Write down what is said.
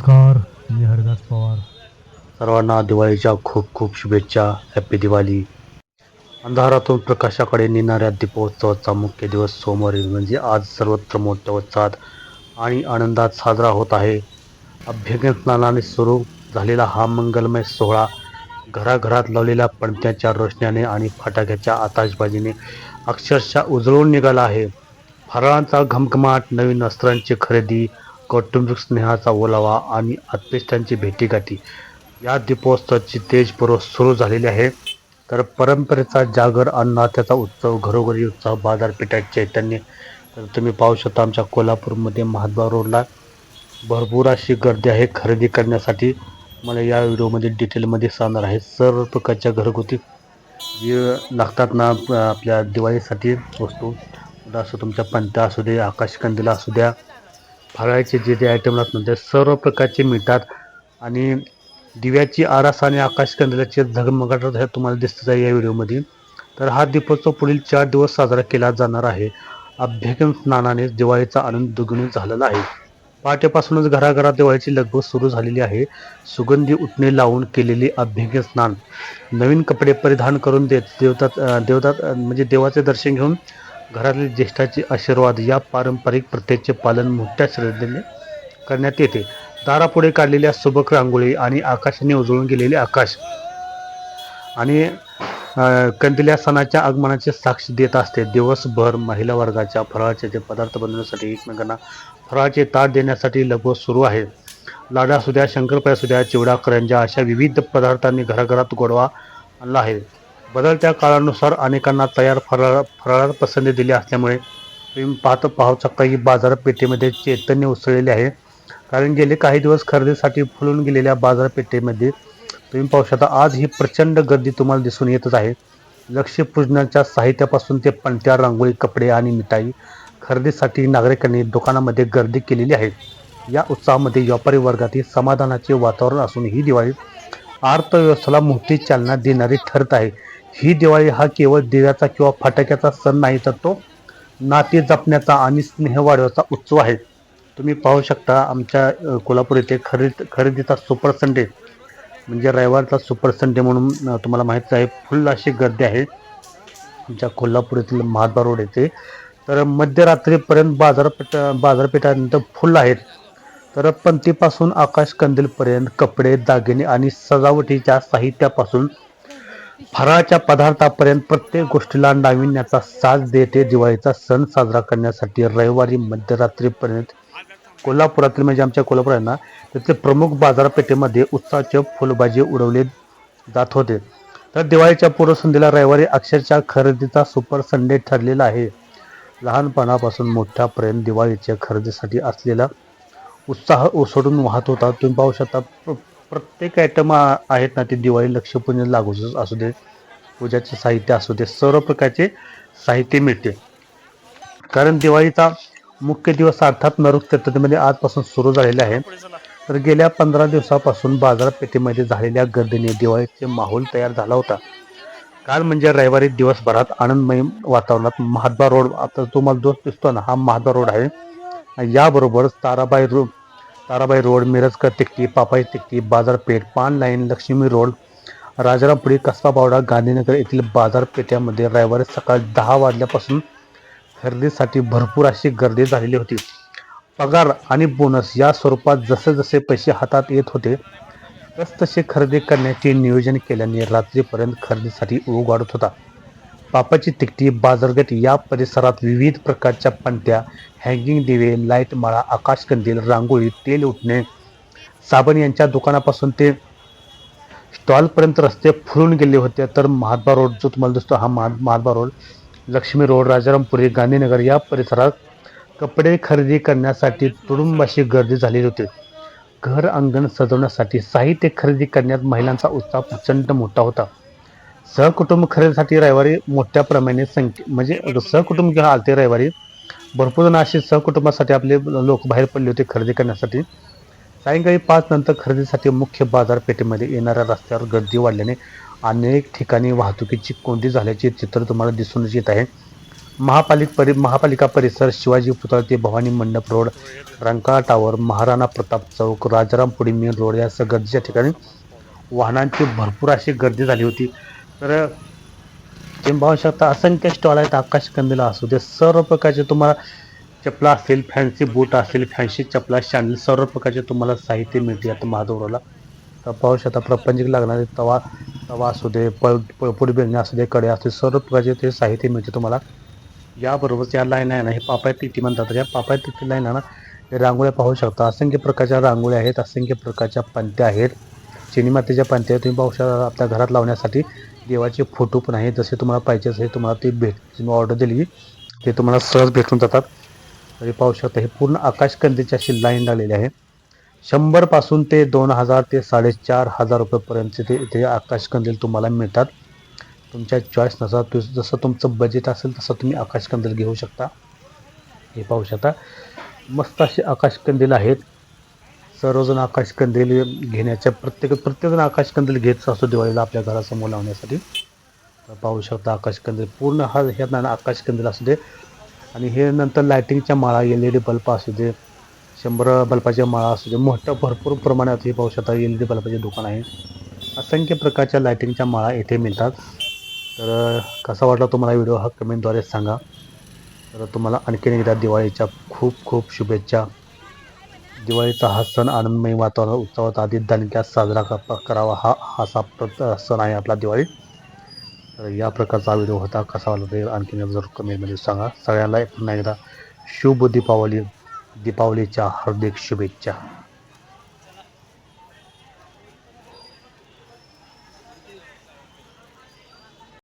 नमस्कार मी हरिदास पवार. सर्वांना दिवाळीच्या खूप खूप शुभेच्छा. हॅपी दिवाळी. अंधारातून प्रकाशाकडे नेणाऱ्या दीपोत्सवाचा मुख्य दिवस सोमवारी म्हणजे आज सर्वत्र मोठ्या उत्साहात आणि आनंदात साजरा होत आहे. अभ्यंगन स्नानाने सुरू झालेला हा मंगलमय सोहळा घराघरात लावलेल्या पणत्याच्या रोषण्याने आणि फटाक्याच्या आताशबाजीने अक्षरशः उजळून निघाला आहे. फराळांचा घमघमाट नवीन वस्त्रांची खरेदी कौटुंबिक स्नेहाचा ओलावा आणि आत्मिष्ठांची भेटीगाठी. या दीपोत्सवाची तेजपूर्व सुरू झालेली आहे. तर परंपरेचा जागर अन्न नात्याचा उत्सव घरोघरी उत्सव बाजारपेठात चैतन्य. तर तुम्ही पाहू शकता आमच्या कोल्हापूरमध्ये महाद्वार रोडला भरपूर अशी गर्दी आहे खरेदी करण्यासाठी. मला या व्हिडिओमध्ये डिटेलमध्ये सांगणार आहे. सर्व प्रकारच्या घरगुती जे लागतात ना आपल्या दिवाळीसाठी वस्तू असं तुमच्या पंत्या असू दे आकाशकंदीला असू द्या फराळाचे जे जे आयटम असतात ते सर्व प्रकारचे मिळतात. आणि दिव्याची आरास आणि आकाशकंदलाचे झगमगाट हे तुम्हाला दिसतच आहे या व्हिडिओमध्ये. तर हा दीपोत्सव पुढील चार दिवस साजरा केला जाणार आहे. अभ्यगम स्नानाने दिवाळीचा आनंद दुगुणी झालेला आहे. पहाटेपासूनच घराघरात दिवाळीची लगबग सुरू झालेली आहे. सुगंधी उठणे लावून केलेले अभ्यंग स्नान. नवीन कपडे परिधान करून देत देवतात देवतात म्हणजे देवाचे दर्शन घेऊन घरातील ज्येष्ठाचे आशीर्वाद या पारंपरिक प्रथेचे पालन मोठ्या श्रद्धेने करण्यात येते. दारापुढे काढलेल्या सुबक रांगोळी आणि आकाशाने उजळून गेलेले आकाश आणि कंदिल्या सणाच्या आगमनाचे साक्ष देत असते. दिवसभर महिला वर्गाच्या फराळाचे ते पदार्थ बनवण्यासाठी एकमेकांना फराळाचे ताट देण्यासाठी लगोस सुरू आहे. लाडा सुद्या द्या शंकरपाय चिवडा करंजा अशा विविध पदार्थांनी घराघरात गोडवा आणला आहे. बदलत्या काळानुसार अनेकांना तयार फराळ फराळात पसंती दिली असल्यामुळे तुम्ही पाहत पाहू शकता की बाजारपेठेमध्ये चैतन्य उसळलेले आहे. कारण गेले काही दिवस खरेदीसाठी फुलून गेलेल्या बाजारपेठेमध्ये तुम्ही पाहू शकता आज ही प्रचंड गर्दी तुम्हाला दिसून येतच आहे. लक्ष्यपूजनाच्या साहित्यापासून ते पणत्या रांगोळी कपडे आणि मिठाई खरेदीसाठी नागरिकांनी दुकानामध्ये गर्दी केलेली आहे. या उत्साहामध्ये व्यापारी वर्गातील समाधानाचे वातावरण असून ही दिवाळी अर्थव्यवस्थेला मोठी चालना देणारी ठरत आहे. ही दिवाळी हा केवळ दिव्याचा किंवा फटाक्याचा सण नाही तर तो नाते जपण्याचा आणि स्नेह वाढवायचा उत्सव आहे. तुम्ही पाहू शकता आमच्या कोल्हापूर येथे खरेदी खरेदीचा सुपर संडे म्हणजे रविवारचा सुपर संडे म्हणून तुम्हाला माहीत आहे फुल अशी गर्दी आहे. आमच्या कोल्हापूर येथील महाद्वार रोड येथे. तर मध्यरात्रीपर्यंत बाजारपेठ बाजारपेठानंतर फुल आहेत. तर पंथीपासून आकाश कंदीलपर्यंत कपडे दागिने आणि सजावटीच्या साहित्यापासून फराळाच्या पदार्थापर्यंत प्रत्येक गोष्टीला नाविन्याचा साथ देते. दिवाळीचा सण साजरा करण्यासाठी रविवारी मध्यरात्रीपर्यंत कोल्हापुरातील म्हणजे आमच्या कोल्हापूर आहे ना तिथले प्रमुख बाजारपेठेमध्ये उत्साहाचे फुलबाजी उडवले जात होते. तर दिवाळीच्या पूर्वसंध्येला रविवारी अक्षरशः खरेदीचा सुपर संडे ठरलेला आहे. लहानपणापासून मोठ्यापर्यंत दिवाळीच्या खरेदीसाठी असलेला उत्साह ओसडून वाहत होता. तुम्ही पाहू शकता प्रत्येक आयटम आहेत ना ते दिवाळी लक्ष्यपूजन लागू असू दे पूजाचे साहित्य असू दे सर्व प्रकारचे साहित्य मिळते. कारण दिवाळीचा मुख्य दिवस अर्थात नरक चतुर्थीमध्ये आजपासून सुरू झालेला आहे. तर गेल्या पंधरा दिवसापासून बाजारपेठेमध्ये झालेल्या गर्दीने दिवाळीचे माहोल तयार झाला होता. काल म्हणजे रविवारी दिवसभरात आनंदमय वातावरणात महाद्वार रोड आता तुम्हाला दोस्त दिसतो ना हा महाद्वार रोड आहे. याबरोबर ताराबाई रोड ताराबाई रोड मिरजकर तिकटी पापाई तिकटी बाजारपेठ पान लाईन लक्ष्मी रोड राजारामपुरी कसबा बावडा गांधीनगर येथील बाजारपेठ्यामध्ये रविवारी सकाळी दहा वाजल्यापासून खरेदीसाठी भरपूर अशी गर्दी झालेली होती. पगार आणि बोनस या स्वरूपात जसे जसे पैसे हातात येत होते तस तसे खरेदी करण्याचे नियोजन केल्याने रात्रीपर्यंत खरेदीसाठी ओघ वाढत होता. पापाची तिकटी बाजारगट या परिसरात विविध प्रकारच्या पणत्या हँगिंग दिवे लाइट माळा आकाशकंदील रांगोळी तेल उठणे. साबण यांच्या दुकानापासून ते स्टॉलपर्यंत रस्ते फुलून गेले होते. तर महात्मा रोड जो तुम्हाला दिसतो हा महा महात्मा रोड लक्ष्मी रोड राजारामपुरी गांधीनगर या परिसरात कपडे खरेदी करण्यासाठी तुडुंबाशी गर्दी झालेली होती. घर अंगण सजवण्यासाठी साहित्य खरेदी करण्यात महिलांचा उत्साह प्रचंड मोठा होता. सहकुटुंब खरेदीसाठी रविवारी मोठ्या प्रमाणे संख्ये म्हणजे सहकुटुंब घेऊन आलते रविवारी भरपूर जण असे सहकुटुंबासाठी आपले लोक बाहेर पडले होते खरेदी करण्यासाठी. सायंकाळी पाच नंतर खरेदीसाठी मुख्य बाजारपेठेमध्ये येणाऱ्या रस्त्यावर गर्दी वाढल्याने अनेक ठिकाणी वाहतुकीची कोंडी झाल्याचे चित्र तुम्हाला दिसून येत आहे. महापालिक परि महापालिका परिसर शिवाजी पुतळा ते भवानी मंडप रोड रंकाळा टावर महाराणा प्रताप चौक राजारामपुरी मेन रोड या सगळ्या गर्दीच्या ठिकाणी वाहनांची भरपूर अशी गर्दी झाली होती. तर तुम्ही पाहू शकता असंख्य स्टॉल आहेत आकाश कंदीला असू दे सर्व प्रकारचे तुम्हाला चपला असेल फॅन्सी बूट असेल फॅन्सी चपला शॅन्डल सर्व प्रकारचे तुम्हाला साहित्य मिळते आता महादोराला. तर पाहू शकता प्रपंचिक लागणारे तवा तवा असू दे पळ पळपुड बेलणे असू दे कडे असू दे सर्व प्रकारचे ते साहित्य मिळते तुम्हाला. याबरोबरच या लाईन आहे ना हे पापाय तिथी म्हणतात या पापाय तिथी लाईन आहे ना हे रांगोळ्या पाहू शकता. असंख्य प्रकारच्या रांगोळ्या आहेत असंख्य प्रकारच्या पंत्या आहेत. चिनीमातेच्या मातीच्या तुम्ही पाहू शकता आपल्या घरात लावण्यासाठी देवाचे फोटो पण आहे जसे तुम्हाला पाहिजे असे तुम्हाला ते भेट तुम्ही ऑर्डर दिली ते तुम्हाला सहज भेटून जातात. तरी पाहू शकता हे पूर्ण आकाशकंदीची अशी लाईन लागलेली आहे. शंभरपासून ते दोन हजार ते साडेचार हजार रुपयेपर्यंत ते इथे आकाशकंदील तुम्हाला मिळतात. तुमच्या चॉईसनुसार तु जसं तुमचं बजेट असेल तसं तुम्ही आकाशकंदील घेऊ शकता. हे पाहू शकता. मस्त असे आकाशकंदील आहेत. सर्वजण आकाशकंदील घेण्याच्या प्रत्येक प्रत्येकजण आकाशकंदील घेतच असतो दिवाळीला आपल्या घरासमोर लावण्यासाठी. पाहू शकता आकाशकंदील पूर्ण हा हे आकाशकंदील असू दे. आणि हे नंतर लायटिंगच्या माळा एल ई डी बल्ब असू दे शंभर बल्बाच्या माळा असू दे मोठं भरपूर प्रमाणात हे पाहू शकता एल ई डी बल्बाचे दुकान आहे. असंख्य प्रकारच्या लायटिंगच्या माळा येथे मिळतात. तर कसा वाटला तुम्हाला व्हिडिओ हा कमेंटद्वारे सांगा. तर तुम्हाला आणखीन एकदा दिवाळीच्या खूप खूप शुभेच्छा. दिवाळीचा हा सण आनंदमय वातावरण उत्सवात आधी दणक्यात साजरा करावा. हा हा असा प्र- सण आहे आपला दिवाळी. तर या प्रकारचा व्हिडिओ होता. कसा वाटला ते आणखीन जर जरूर कमेंटमध्ये सांगा. सगळ्यांना पुन्हा एकदा शुभ दीपावली दीपावलीच्या हार्दिक शुभेच्छा.